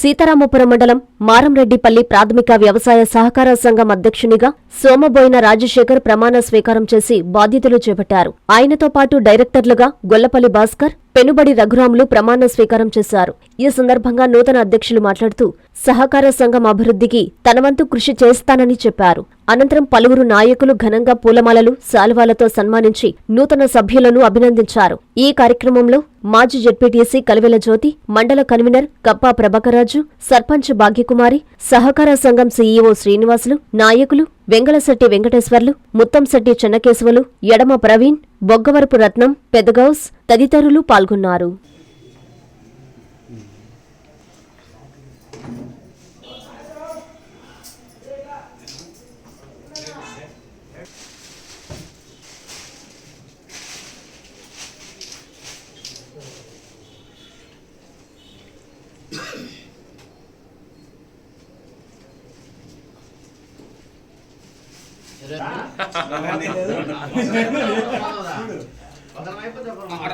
సీతారామపురం మండలం మారంరెడ్డిపల్లి ప్రాథమిక వ్యవసాయ సహకార సంఘం అధ్యక్షునిగా సోమబోయిన రాజశేఖర్ ప్రమాణ స్వీకారం చేసి బాధ్యతలు చేపట్టారు. ఆయనతో పాటు డైరెక్టర్లుగా గొల్లపల్లి భాస్కర్ పెనుబడి రఘురాములు ప్రమాణ స్వీకారం చేశారు. ఈ సందర్భంగా నూతన అధ్యక్షులు మాట్లాడుతూ సహకార సంఘం అభివృద్ధికి తనవంతు కృషి చేస్తానని చెప్పారు. అనంతరం పలువురు నాయకులు ఘనంగా పూలమాలలు శాలువాలతో సన్మానించి నూతన సభ్యులను అభినందించారు. ఈ కార్యక్రమంలో మాజీ జెడ్పీటీసీ కలివెల జ్యోతి మండల కన్వీనర్ కప్పా ప్రభాకరాజు సర్పంచ్ భాగ్యకుమారి సహకార సంఘం సీఈఓ శ్రీనివాసులు నాయకులు వెంగళశెట్టి వెంకటేశ్వర్లు ముత్తంశెట్టి చెన్నకేశవులు ఎడమ ప్రవీణ్ బొగ్గవరపు రత్నం పెదగౌస్ తదితరులు పాల్గొన్నారు.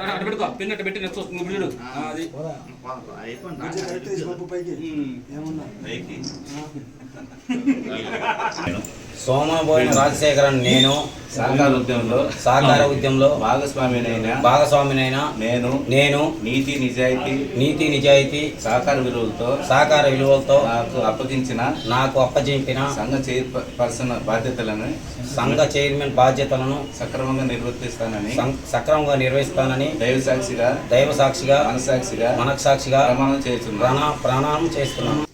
అటు పెట్టుకో పిన్ అటు పెట్టి అది. సోమబోయిన రాజశేఖరన్ నేను. సహకార ఉద్యమంలో. సహకార ఉద్యమంలో భాగస్వామినైన. భాగస్వామినైన. నేను. నేను. నీతి నిజాయితీ. నీతి నిజాయితీ. సహకార విలువలతో. సహకార విలువలతో. నాకు అప్పగించిన. నాకు అప్పచెప్పిన సంఘ చైర్పర్సన్ బాధ్యతలను. సంఘ చైర్మన్ బాధ్యతలను. సక్రమంగా నిర్వర్తిస్తానని. సక్రమంగా నిర్వహిస్తానని. దైవ సాక్షిగా. దైవ సాక్షిగా. మనసాక్షిగా మనసాక్షిగా ప్రమాణం చేస్తున్నాను. ప్రాణ ప్రాణానం చేస్తున్నాను.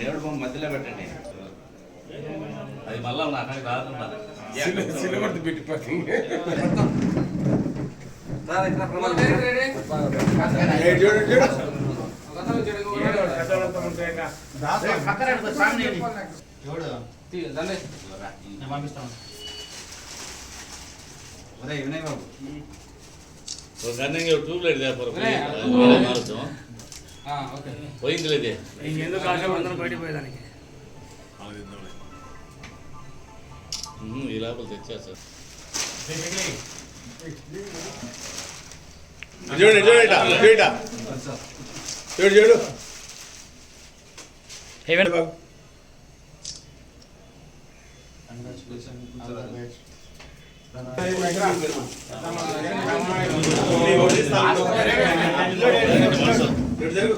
దేవుడు బొమ్మ మధ్యలో పెట్టండి అది మళ్ళా నా కాడికి రాదు పెట్టి పట్టి ట్యూబ్ లైట్ వ్యాపారం ఒరే, మారుతాం ఓకే పోయింది లేదే కాసేపు అందరం బయటికి పోయేదానికి? ఈ లోపల చూడండి ఇట, చూడు ఇట. చూడు చూడు బాబు. చూడు జరుగు.